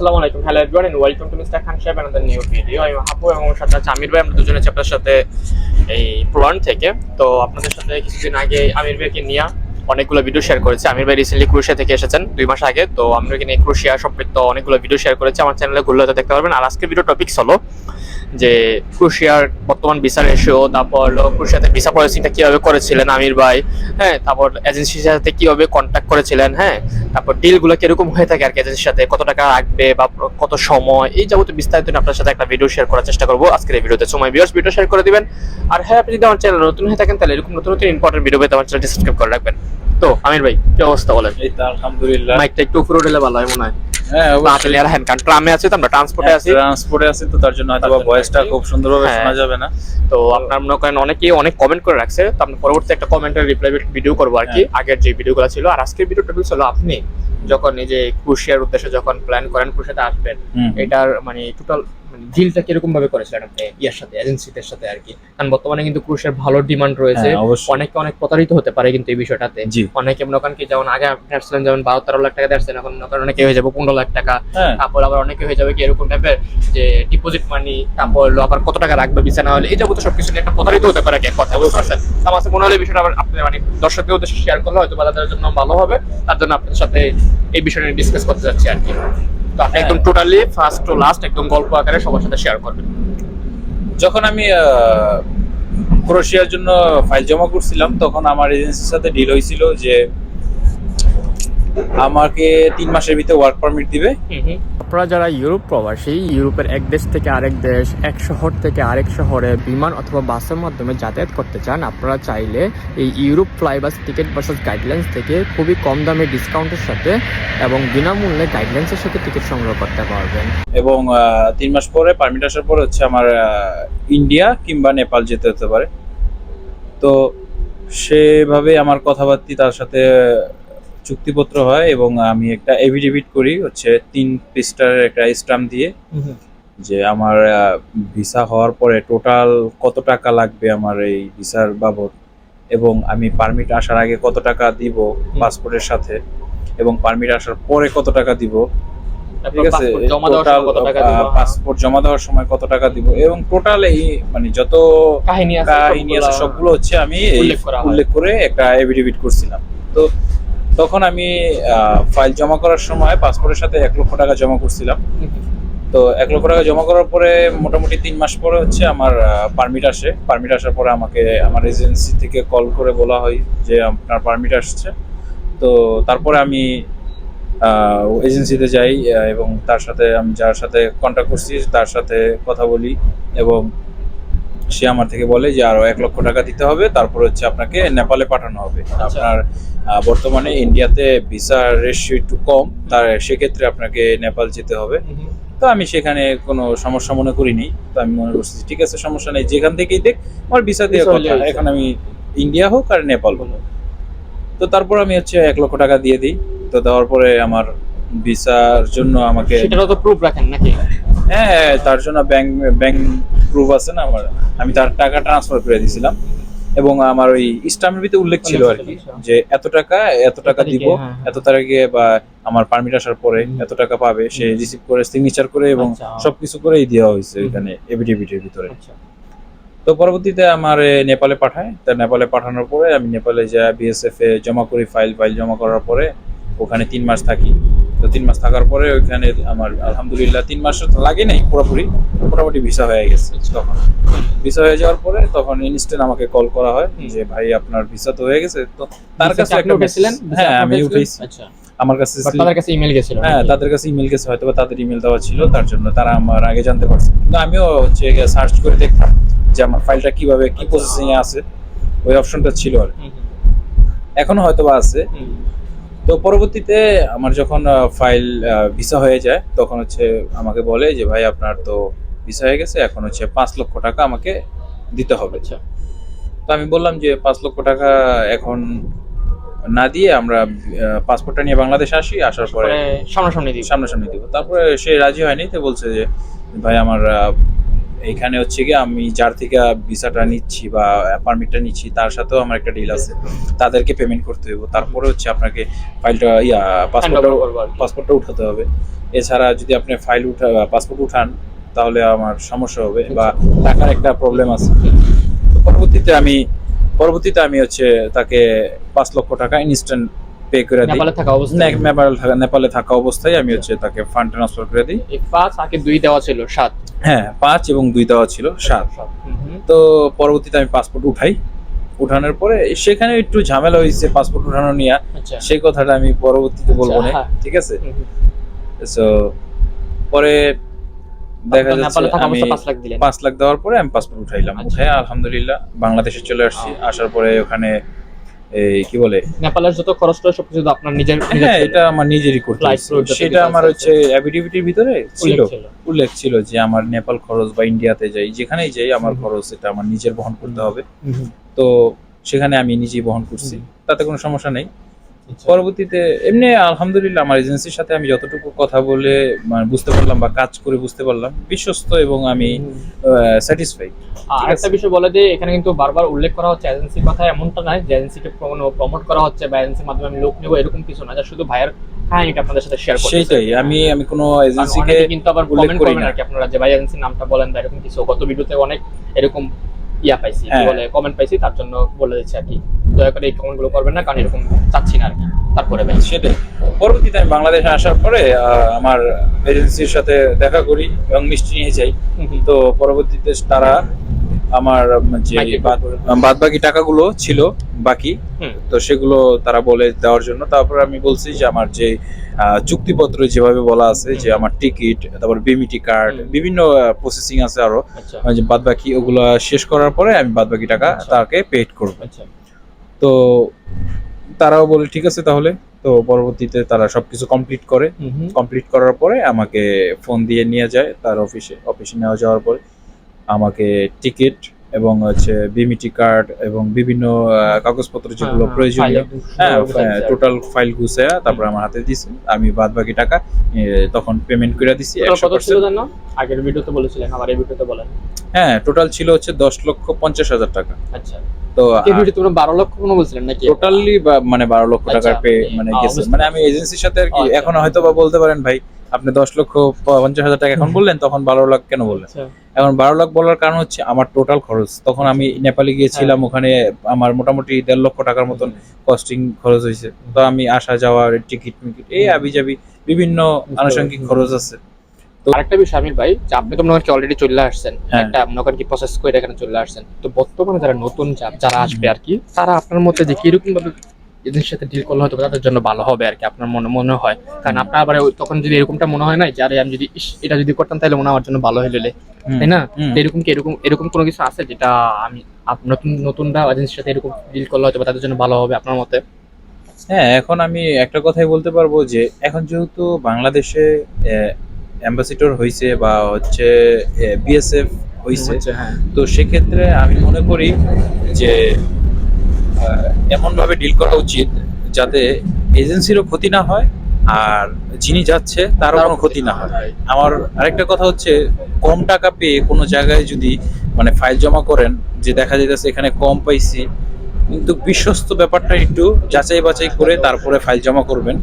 আসসালামু আলাইকুম। Hello everyone and welcome to mister Khan Saheb another new video আমি হাপু এবং আমার সাথে আমির ভাই। আমরা দুজনে আপনার সাথে এই প্রোয়ান থেকে। তো আপনাদের সাথে কিছুদিন আগে আমির ভাইকে নিয়ে অনেকগুলো ভিডিও শেয়ার করেছে। আমির ভাই রিসেন্টলি ক্রুশিয়া থেকে এসেছেন, দুই মাস আগে। তো আমরা এখানে ক্রুশিয়া সম্পৃক্ত অনেকগুলো ভিডিও শেয়ার করেছি। আমার চ্যানেলে ঘুরলে দেখতে পারবেন। আর আজকের ভিডিও টপিকস হলো যে ক্রুশিয়ার বর্তমান বিচার রেশিও তারপর ক্রুশিয়াতে ভিসা প্রসেসিংটা কীভাবে করেছিলেন আমির ভাই হ্যাঁ তারপর এজেন্সির সাথে কীভাবে কন্ট্যাক্ট করেছিলেন হ্যাঁ তারপর ডিলগুলো কীরকম হয়ে থাকে আর কি এজেন্সির সাথে কত টাকা রাখবে বা কত সময় এই যাবতীয় বিস্তারিত আপনার সাথে একটা ভিডিও শেয়ার করার চেষ্টা করব আজকের এই ভিডিওতে। সময় ভিউয়ার্স ভিডিও শেয়ার করে দিবেন। আর হ্যাঁ আপনি যদি আমার চ্যানেল নতুন হয়ে থাকেন তাহলে এরকম নতুন নতুন ইম্পর্টেন্ট ভিডিও পেতে আমার চ্যানেলটি সাবস্ক্রাইব করে রাখবেন। তো আমির ভাই কি অবস্থা বলেন? এই তো আলহামদুলিল্লাহ। মাইকটা একটু উপরে উঠলে ভালো হয় মনে হয়। আসলে আর হ্যান্ড কারণ ট্রামে আছে তো আমরা ট্রান্সপোর্টে আছি। ট্রান্সপোর্টে আছি তো তার জন্য হয়তো ভয়েসটা খুব সুন্দরভাবে হ্যাঁ। শোনা যাবে না। তো আপনার মনে করেন অনেকেই অনেক কমেন্ট করে রাখছে তো আমরা পরবর্তী একটা কমেন্টের রিপ্লাই ভিডিও করব আর কি আগের যে ভিডিওগুলো ছিল। আর আজকের ভিডিও টপিক ছিল আপনি যখন এই যে ক্রুশিয়ার উদ্দেশ্যে যখন প্ল্যান করেন ক্রুশিয়াতে আসবেন এটার মানে টোটাল মানে ডিলটা কীরকম ভাবে করেছিলেন আপনি ইয়ার সাথে এজেন্সিদের সাথে আর কি? কারণ বর্তমানে কিন্তু ক্রুশের ভালো ডিমান্ড রয়েছে। হ্যাঁ, অনেকে অনেক প্রতারিত হতে পারে কিন্তু এই বিষয়টাতে। অনেকে মনে করেন কি যেমন আগে আপনি আসছিলেন যেমন বারো তেরো লাখ টাকা দেখছেন এখন মনে করেন অনেকে হয়ে যাবে পনেরো লাখ টাকা। হ্যাঁ। তারপর আবার অনেকে হয়ে যাবে কি এরকম টাইপের যে ডিপোজিট মানি তারপর আবার কত টাকা রাখবে বিছা না হলে এই যাবতীয় সবকিছু নিয়ে একটা প্রতারিত হতে পারে এক কথা বুঝতে পারছেন? আমার কাছে মনে হলো এই বিষয়টা আবার আপনি মানে দর্শকদের উদ্দেশ্যে শেয়ার করলে হয়তো বা তাদের জন্য ভালো হবে। তার জন্য আপনাদের সাথে এই বিষয়টা ডিসকাস করতে যাচ্ছি আর কি। একদম টোটালি ফার্স্ট টু লাস্ট একদম গল্প আকারে সবার সাথে শেয়ার করবেন। যখন আমি আহ, ক্রোয়েশিয়ার জন্য ফাইল জমা করছিলাম তখন আমার এজেন্সির সাথে ডিল হয়েছিল যে আমাকে তিন মাসের ভিতরে ওয়ার্ক পারমিট দিবে। আপনারা যারা ইউরোপ প্রবাসী ইউরোপের এক দেশ থেকে আরেক দেশ এক শহর থেকে আরেক শহরে বিমান অথবা বাসের মাধ্যমে যাতায়াত করতে চান আপনারা চাইলে এই Europe FlixBus ticket versus guidelines থেকে খুবই কম দামে ডিসকাউন্টের সাথে এবং বিনামূল্যে গাইডলাইন্সের সাথে টিকিট সংগ্রহ করতে পারবেন। এবং তিন মাস পরে পারমিট আসার পরে হচ্ছে আমার ইন্ডিয়া কিংবা নেপাল যেতে হতে পারে। তো সেভাবে আমার কথাবার্তি তার সাথে চুক্তিপত্র হয় এবং আমি একটা এভিডেভিট করি হচ্ছে তিন পৃষ্ঠার একটা স্টাম্প দিয়ে যে আমার ভিসা হওয়ার পরে টোটাল কত টাকা লাগবে আমার এই ভিসার বাবদ এবং আমি পারমিট আসার আগে কত টাকা দিব পাসপোর্টের সাথে এবং পারমিট আসার পরে কত টাকা দিব। ঠিক আছে? জমা দেওয়ার সময় কত টাকা দিবেন? পাসপোর্ট জমা দেওয়ার সময় কত টাকা দিব এবং টোটাল এই মানে যত কাহিনী আছে সবগুলো হচ্ছে আমি উল্লেখ উল্লেখ করে একটা এভিডেভিট করছিলাম। তো তখন আমি ফাইল জমা করার সময় পাসপোর্টের সাথে এক লক্ষ টাকা জমা করছিলাম। তো এক লক্ষ টাকা জমা করার পরে মোটামুটি তিন মাস পরে হচ্ছে আমার পারমিট আসে। পারমিট আসার পরে আমাকে আমার এজেন্সি থেকে কল করে বলা হয় যে আপনার পারমিট আসছে। তো তারপরে আমি এজেন্সিতে যাই এবং তার সাথে আমি যার সাথে কন্ট্যাক্ট করছি, তার সাথে কথা বলি এবং সে আমার থেকে বলে যে আরও এক লক্ষ টাকা দিতে হবে তারপর হচ্ছে আপনাকে নেপালে পাঠানো হবে। আপনার বর্তমানে ইন্ডিয়াতে ভিসা রেশিও একটু কম তার সেক্ষেত্রে আপনাকে নেপাল যেতে হবে। তো আমি সেখানে কোনো সমস্যা মনে করিনি তো আমি মনে করছি ঠিক আছে সমস্যা নেই যেখান থেকেই দেখ আমার ভিসা দিয়ে কথা এখন আমি ইন্ডিয়া হোক আর নেপাল হোক। তো তারপর আমি হচ্ছে এক লক্ষ টাকা দিয়ে দিই তো দেওয়ার পরে আমার ভিসার জন্য আমাকে সেটারও তো প্রুফ রাখেন নাকি? হ্যাঁ তার জন্য ব্যাংক ব্যাংক প্রুফ আছে না আমার। আমি তার টাকা ট্রান্সফার করে দিয়েছিলাম। এবং আমার ওই স্টাম্পের ভিতরে উল্লেখ ছিল আর কি যে এত টাকা এত টাকা দিব হ্যাঁ, হ্যাঁ। এত তারিখে বা আমার পারমিট আসার পরে এত টাকা পাবে সে রিসিভ করে সিগনেচার করে এবং আচ্ছা। সবকিছু করেই দেওয়া হয়েছে। এখানে এভিডেভিটের ভিতরে। আচ্ছা। তো পরবর্তীতে আমার নেপালে পাঠায়। তা নেপালে পাঠানোর পরে আমি নেপালে যা বিএসএফ এ জমা করি ফাইল ফাইল জমা করার পরে ওখানে তিন মাস থাকি। তো তিন মাস থাকার পরে ওইখানে আমার আলহামদুলিল্লাহ তিন মাস তো লাগে নাই পুরোপুরি মোটামুটি ভিসা হয়ে গেছে তখন। ভিসা হয়ে যাওয়ার পরে তখন ইনস্ট্যান্ট আমাকে কল করা হয়। যে ভাই আপনার ভিসা তো হয়ে গেছে। তো তার কাছে একটা উঠেছিলেন হ্যাঁ আমি উঠেছি আচ্ছা। আমার কাছে তাদের কাছে ইমেল গেছিল হ্যাঁ তাদের কাছে ইমেল গেছে হয়তো তাদের ইমেল দেওয়া ছিল তার জন্য তারা আমার আগে জানতে পারছে। কিন্তু আমিও হচ্ছে সার্চ করে দেখতাম যে আমার ফাইলটা কীভাবে কি প্রসেসিং এ আছে। ওই অপশনটা ছিল আর এখনও হয়তো বা আছে। তো পরবর্তীতে আমার যখন ফাইল ভিসা হয়ে যায় তখন হচ্ছে আমাকে বলে যে ভাই আপনার তো ভিসা হয়ে গেছে এখন হচ্ছে পাঁচ লক্ষ টাকা আমাকে দিতে হবে। আচ্ছা। তো আমি বললাম যে পাঁচ লক্ষ টাকা এখন না দিয়ে আমরা পাসপোর্টটা নিয়ে বাংলাদেশে আসি আসার পরে সামনাসামনি দিব। সামনাসামনি দিব। তারপরে সে রাজি হয়নি তো বলছে যে ভাই আমার এইখানে হচ্ছে কি আমি যার থেকে ভিসাটা নিচ্ছি বা পারমিটটা নিচ্ছি তার সাথেও আমার একটা ডিল আছে। তাদেরকে পেমেন্ট করতে হবে তারপরে হচ্ছে আপনাকে ফাইলটা ইয়া পাসপোর্টটা। পাসপোর্টটা উঠাতে হবে। এছাড়া যদি আপনি ফাইল উঠা পাসপোর্ট উঠান তাহলে আমার সমস্যা হবে বা টাকার একটা প্রবলেম আছে। পরবর্তীতে আমি পরবর্তীতে আমি হচ্ছে তাকে পাঁচ লক্ষ টাকা ইনস্ট্যান্ট পে করে দিই। নেপালে থাকা অবস্থা নে- নেপাল থাকা নেপালে থাকা অবস্থায় আমি হচ্ছে তাকে ফান্ড ট্রান্সফার করে দিই। এই পাঁচ আগে দুই দেওয়া ছিল সাত। হ্যাঁ পাঁচ এবং দুই দেওয়া ছিল সাত। তো পরবর্তীতে আমি পাসপোর্ট উঠাই। উঠানোর পরে সেখানে একটু ঝামেলা হয়েছে পাসপোর্ট উঠানো নিয়ে। আচ্ছা। সেই কথাটা আমি পরবর্তীতে বলব না আচ্ছা, হ্যাঁ। ঠিক আছে। তো পরে দেখা যাচ্ছে আমি পাঁচ লাখ দিলেন। পাঁচ লাখ দেওয়ার পরে আমি পাসপোর্ট উঠাইলাম। আচ্ছা। উঠে আলহামদুলিল্লাহ বাংলাদেশে চলে আসছি। আসার পরে ওখানে এই কি বলে? নেপালের যত খরচ টরচ সবকিছু আপনার নিজের হ্যাঁ এটা আমার নিজেরই করতে সেটা আমার হচ্ছে অ্যাবিটিভিটির ভিতরে ছিল। উল্লেখ ছিল। যে আমার নেপাল খরচ বা ইন্ডিয়াতে যাই যেখানেই যাই আমার খরচ এটা আমার নিজের বহন করতে হবে। তো সেখানে আমি নিজেই বহন করছি। তাতে কোনো সমস্যা নেই। পরবর্তীতে এমনি আলহামদুলিল্লাহ আমার এজেন্সির সাথে আমি যতটুকু কথা বলে মানে বুঝতে পারলাম বা কাজ করে বুঝতে পারলাম বিশ্বস্ত এবং আমি হুম। স্যাটিসফাই আর একটা বিষয় বলে যে এখানে কিন্তু বারবার উল্লেখ করা হচ্ছে এজেন্সির কথা এমনটা নয় যে এজেন্সিকে কোনো প্রমোট করা হচ্ছে বা এজেন্সির মাধ্যমে আমি লোক নেব এরকম কিছু না। যা শুধু ভাইয়ের কাহিনীটা আপনাদের সাথে শেয়ার করতে সেইটাই আমি আমি কোনো এজেন্সিকে কিন্তু আবার কমেন্ট করি করবেন না। আর কি আপনারা যে ভাই এজেন্সির নামটা বলেন বা এরকম কিছু গত ভিডিওতে অনেক এরকম ইয়া পাইছি কি হ্যাঁ। বলে কমেন্ট পাইছি তার জন্য বলে দিচ্ছি আর কি। দয়া করে এই কমেন্টগুলো করবেন না কারণ এরকম চাচ্ছি না আর কি। তারপরে ভাই। সেটাই। পরবর্তীতে আমি বাংলাদেশে আসার পরে আমার এজেন্সির সাথে দেখা করি এবং মিষ্টি নিয়ে যাই। তো পরবর্তীতে তারা আমার যে বাদ বাকি টাকাগুলো ছিল বাকি। তো সেগুলো তারা বলে দেওয়ার জন্য। তারপর আমি বলছি যে আমার যে চুক্তিপত্র যেভাবে বলা আছে যে আমার টিকিট তারপর বিমিটি কার্ড বিভিন্ন প্রসেসিং আছে আরও। আচ্ছা। যে বাদ বাকি ওগুলো শেষ করার পরে আমি বাদ বাকি টাকা আচ্ছা। তাকে পেড করব। আচ্ছা। তো তারাও বলে ঠিক আছে তাহলে। তো পরবর্তীতে তারা সবকিছু কমপ্লিট করে। কমপ্লিট করার পরে আমাকে ফোন দিয়ে নিয়ে যায় তার অফিসে অফিসে নেওয়া যাওয়ার পরে। আমাকে টিকিট এবং হচ্ছে বিমিটি কার্ড এবং বিভিন্ন কাগজপত্র যেগুলো হ্যাঁ, প্রয়োজনীয় হ্যাঁ টোটাল ফাইল গুছায়া তারপর আমার হাতে দিছে। আমি বাদ বাকি টাকা তখন পেমেন্ট করে দিছি আগের ভিডিওতে বলেছিলেন আবার এই ভিডিওতে বলেন। হ্যাঁ টোটাল ছিল হচ্ছে দশ লক্ষ পঞ্চাশ হাজার টাকা। আচ্ছা। তো তোমরা বারো লক্ষ কোনো বলছিলেন নাকি? টোটালি মানে বারো লক্ষ আচ্ছা, টাকার পে মানে গেছে। মানে আমি এজেন্সির সাথে আর কি আচ্ছা। এখন হয়তো বা বলতে পারেন ভাই আপনি দশ লক্ষ পঞ্চাশ হাজার টাকা এখন বললেন তখন বারো লাখ কেন বললেন? আচ্ছা। এখন বারো লাখ বলার কারণ হচ্ছে আমার টোটাল খরচ। তখন আমি নেপালে গিয়েছিলাম হ্যাঁ। ওখানে আমার মোটামুটি দেড় লক্ষ টাকার মতন কস্টিং খরচ হয়েছে। তো আমি আসা যাওয়ার টিকিট মিকিট এই। আবি যাবি বিভিন্ন আনুষঙ্গিক খরচ আছে। আরেকটা বিষয় আমির ভাই যে আপনি তো মনে হয় অলরেডি চলে আসছেন হ্যাঁ। একটা মনে কি প্রসেস করে এখানে চলে আসছেন। তো বর্তমানে যারা নতুন যারা আসবে আর কি তারা আপনার মধ্যে যে কীরকম ভাবে এদের সাথে ডিল করলে হয়তো তাদের জন্য ভালো হবে আর কি আপনার মনে মনে হয়। কারণ আপনার আবার তখন যদি এরকমটা মনে হয় না যে আরে আমি যদি এটা যদি করতাম তাহলে মনে আমার জন্য ভালো হয়ে গেলে তাই না? এরকম কি এরকম এরকম কোনো কিছু আছে যেটা আমি নতুন নতুনরা এজেন্সির সাথে এরকম ডিল করলে হয়তো তাদের জন্য ভালো হবে আপনার মতে? হ্যাঁ এখন আমি একটা কথাই বলতে পারব যে এখন যেহেতু বাংলাদেশে অ্যাম্বাসিডর হয়েছে বা হচ্ছে বিএসএফ হয়েছে হ্যাঁ। তো সেক্ষেত্রে আমি মনে করি যে এমনভাবে ডিল করা উচিত যাতে এজেন্সিরও ক্ষতি না হয় আর যিনি যাচ্ছে তারও কোনো ক্ষতি না হয়। আমার আরেকটা কথা হচ্ছে, কম টাকা পেয়ে কোনো জায়গায় যদি মানে ফাইল জমা করেন, যে দেখা যাইতেছে এখানে কম পাইছি কিন্তু বিশ্বস্ত ব্যাপারটা একটু যাচাই বাছাই করে তারপরে ফাইল জমা করবেন।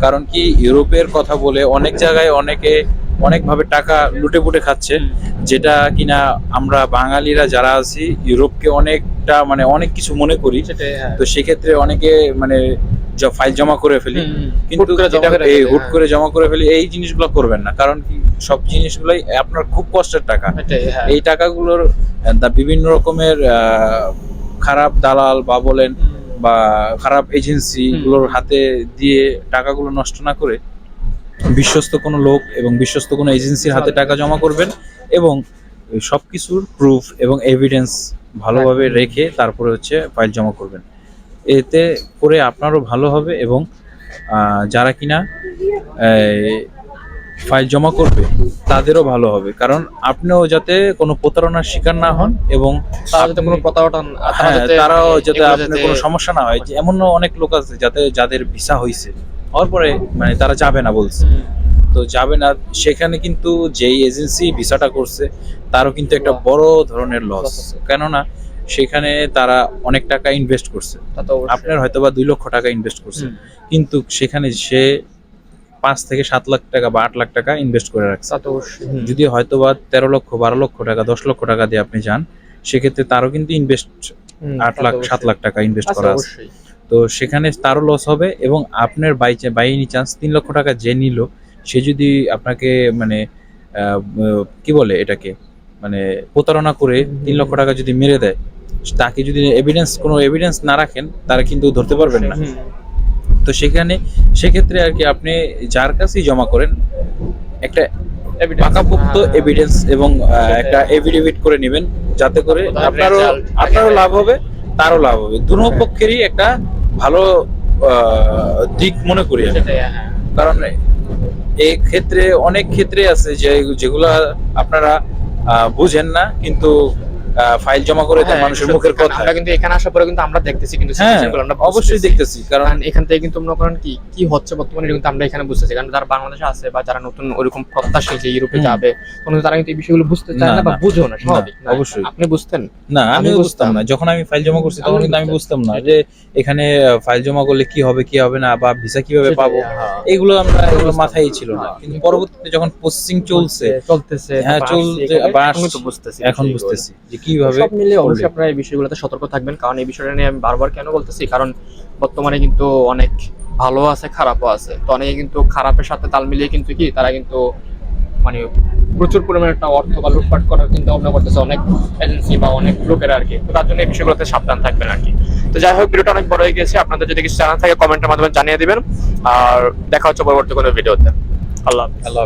কারণ কি ইউরোপের কথা বলে অনেক জায়গায় অনেকে অনেকভাবে টাকা লুটে পুটে খাচ্ছে। যেটা কিনা আমরা বাঙালিরা যারা আছি ইউরোপকে অনেকটা মানে অনেক কিছু মনে করি। হ্যাঁ। তো সেক্ষেত্রে অনেকে মানে ফাইল জমা করে ফেলি। কিন্তু হুট করে জমা করে এই ফেলে, হুট হ্যাঁ। করে জমা করে ফেলি এই জিনিসগুলো করবেন না। কারণ কি সব জিনিসগুলোই আপনার খুব কষ্টের টাকা। হ্যাঁ। এই টাকাগুলোর বিভিন্ন রকমের আহ, খারাপ দালাল বা বলেন বা খারাপ এজেন্সি গুলোর হাতে দিয়ে টাকাগুলো নষ্ট না করে বিশ্বস্ত কোনো লোক এবং বিশ্বস্ত কোনো এজেন্সির হাতে টাকা জমা করবেন এবং সব কিছুর প্রুফ এবং এভিডেন্স ভালোভাবে রেখে তারপরে হচ্ছে ফাইল জমা করবেন। এতে করে আপনারও ভালো হবে এবং যারা কিনা ফাইল জমা করবে তাদেরও ভালো হবে। কারণ আপনিও যাতে কোনো প্রতারণার শিকার না হন এবং তারা যাতে কোনো প্রতারণা হ্যাঁ, তারাও যাতে আপনার কোনো সমস্যা না হয়। যে এমনও অনেক লোক আছে যাতে যাদের ভিসা হয়েছে হওয়ার পরে মানে তারা যাবে না বলছে। তো যাবে না সেখানে কিন্তু যেই এজেন্সি ভিসাটা করছে তারও কিন্তু একটা বড় ধরনের লস। কেননা সেখানে তারা অনেক টাকা ইনভেস্ট করছে। আপনার হয়তো বা দুই লক্ষ টাকা ইনভেস্ট করছে। কিন্তু সেখানে সে পাঁচ থেকে সাত লাখ টাকা বা আট লাখ টাকা ইনভেস্ট করে রাখছে। তো যদি হয়তো বা তেরো লক্ষ বারো লক্ষ টাকা দশ লক্ষ টাকা দিয়ে আপনি যান সেক্ষেত্রে তারও কিন্তু ইনভেস্ট আট লাখ সাত লাখ টাকা ইনভেস্ট করা আছে। তো সেখানে তারও লস হবে এবং আপনার বাই বাই এনি চান্স তিন লক্ষ টাকা যে নিল সে যদি আপনাকে মানে কি বলে এটাকে মানে প্রতারণা করে তিন লক্ষ টাকা যদি মেরে দেয় তাকে যদি এভিডেন্স কোনো এভিডেন্স না রাখেন তারা কিন্তু ধরতে পারবেন না। তো সেখানে সেক্ষেত্রে আর কি আপনি যার কাছেই জমা করেন একটা পাকাপোক্ত হ্যাঁ। এভিডেন্স এবং আহ, সেটাই। একটা এভিডেভিট করে নেবেন যাতে করে আপনারও আপনারও লাভ হবে তারও লাভ হবে দুনো পক্ষেরই একটা ভালো আহ, দিক মনে করি হ্যাঁ। কারণ এই ক্ষেত্রে অনেক ক্ষেত্রে আছে যে যেগুলা আপনারা আহ, বুঝেন না কিন্তু ফাইল জমা করে দেন হ্যাঁ, মানুষের মুখের কথা। আমরা কিন্তু এখানে আসার পরে কিন্তু আমরা দেখতেছি কিন্তু হ্যাঁ আমরা অবশ্যই দেখতেছি কারণ এখান থেকে কিন্তু মনে করেন কি কি হচ্ছে বর্তমানে কিন্তু আমরা এখানে বুঝতেছি। কারণ যারা বাংলাদেশে আছে বা যারা নতুন ওরকম প্রত্যাশী যে ইউরোপে যাবে কোনো তারা কিন্তু এই বিষয়গুলো বুঝতে চায় না, বা না। বুঝেও না স্বাভাবিক। অবশ্যই। আপনি বুঝতেন? না আমি বুঝতাম। না। যখন আমি ফাইল জমা করছি তখন কিন্তু আমি বুঝতাম। না যে এখানে ফাইল জমা করলে কি হবে কি হবে না বা ভিসা কীভাবে পাবো? হ্যাঁ। এগুলো আমরা এগুলো মাথায় ছিল না। কিন্তু পরবর্তীতে যখন প্রসেসিং চলছে চলতেছে হ্যাঁ, চলছে, এখন বুঝতেছি কীভাবে সব মিলিয়ে অবশ্যই আপনারা এই বিষয়গুলোতে সতর্ক থাকবেন। কারণ এই বিষয়টা নিয়ে আমি বারবার কেন বলতেছি? কারণ বর্তমানে কিন্তু অনেক ভালো আছে খারাপও আছে। তো অনেকে কিন্তু খারাপের সাথে তাল মিলিয়ে কিন্তু কি তারা কিন্তু মানে প্রচুর পরিমাণে একটা অর্থ বা লুটপাট করার চিন্তা ভাবনা করতেছে অনেক এজেন্সি বা অনেক লোকেরা আর কি তো তার জন্য এই বিষয়গুলোতে সাবধান থাকবেন আর কি তো যাই হোক ভিডিওটা অনেক বড় হয়ে গেছে। আপনাদের যদি কিছু জানা থাকে কমেন্টের মাধ্যমে জানিয়ে দিবেন। আর দেখা হচ্ছে পরবর্তী কোনো ভিডিওতে। আল্লাহ। আল্লাহ